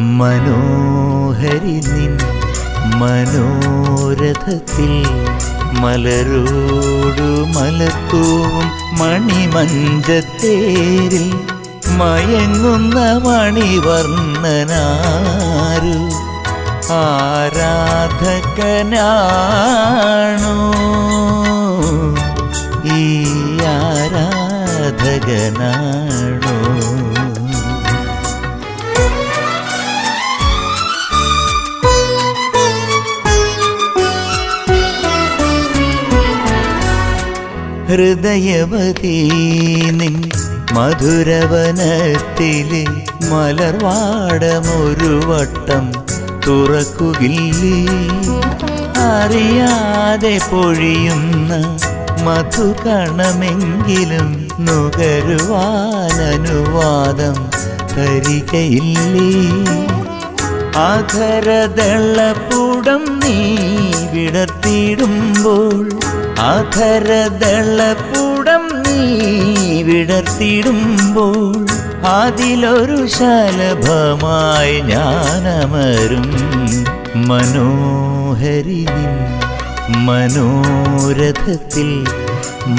മനോഹരി നിൻ മനോരഥത്തിൽ മലരോടു മലത്തൂവും മണിമഞ്ചത്തേരിൽ മയങ്ങുന്ന മണിവർണനാരു ആരാധകനാണോ. ഹൃദയവതീ നിൻ മധുരവനത്തിലെ മലർവാടമൊരു വട്ടം തുറക്കുകില്ലേ? അറിയാതെ പൊഴിയുന്ന മധുകണമെങ്കിലും നുകരുവാനനുവാദം തരികയില്ലേ? അധരദളപ്പൂടം നീ വിടർത്തിയിടുമ്പോൾ അധരദളപ്പൂടം നീ വിടർത്തിയിടുമ്പോൾ അതിലൊരു ശലഭമായി ഞാനമരും. മനോഹരി മനോരഥത്തിൽ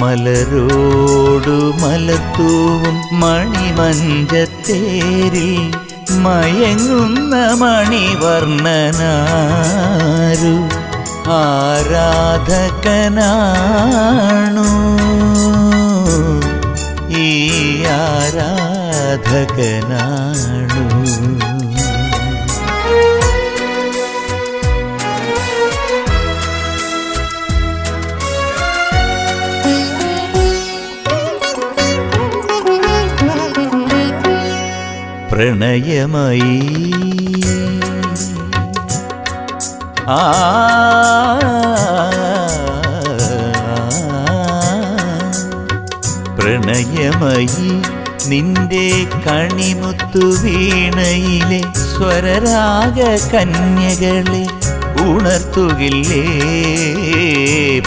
മലരോടു മലത്തൂവും മണിമഞ്ചത്തേരിൽ മയങ്ങുന്ന മണിവർണനാരു. ആരാധകനാണു ഈ ആരാധകനാണു പ്രണയമയി പ്രണയമയി നിന്റെ കണിമുത്തു വീണയിലെ സ്വരരാഗ കന്യകളെ ഉണർത്തുകില്ലേ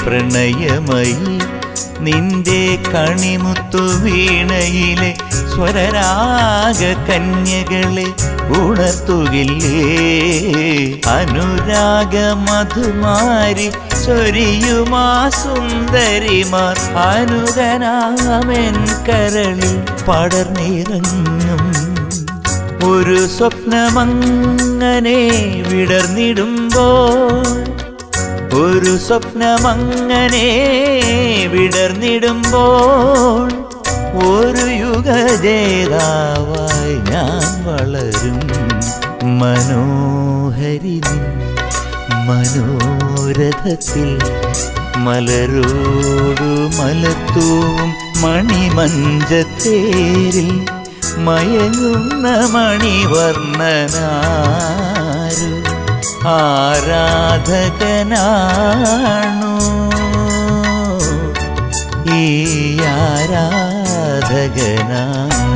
പ്രണയമയി നിന്റെ കണിമുത്തു വീണയിലെ സ്വരരാഗ കന്യകളെ ഉണർത്തുകില്ലേ അനുരാഗ മധുമാരി ചൊരിയുമാ സുന്ദരിമാർ. അനുഗനാമൻ കരളിൽ പടർന്നിറങ്ങും. ഒരു സ്വപ്നമങ്ങനെ വിടർന്നിടുമ്പോൾ ഒരു സ്വപ്നമങ്ങനെ വിടർന്നിടുമ്പോൾ ഒരു യുഗജേതാവായി ഞാൻ വളരും. മനോഹരി മനോരഥത്തിൽ മലരോടു മലത്തൂവും മണിമഞ്ചത്തേരിൽ മയങ്ങുന്ന മണിവർണനാരു ആരാധകനാണു. ഈ ആരാധകനാണു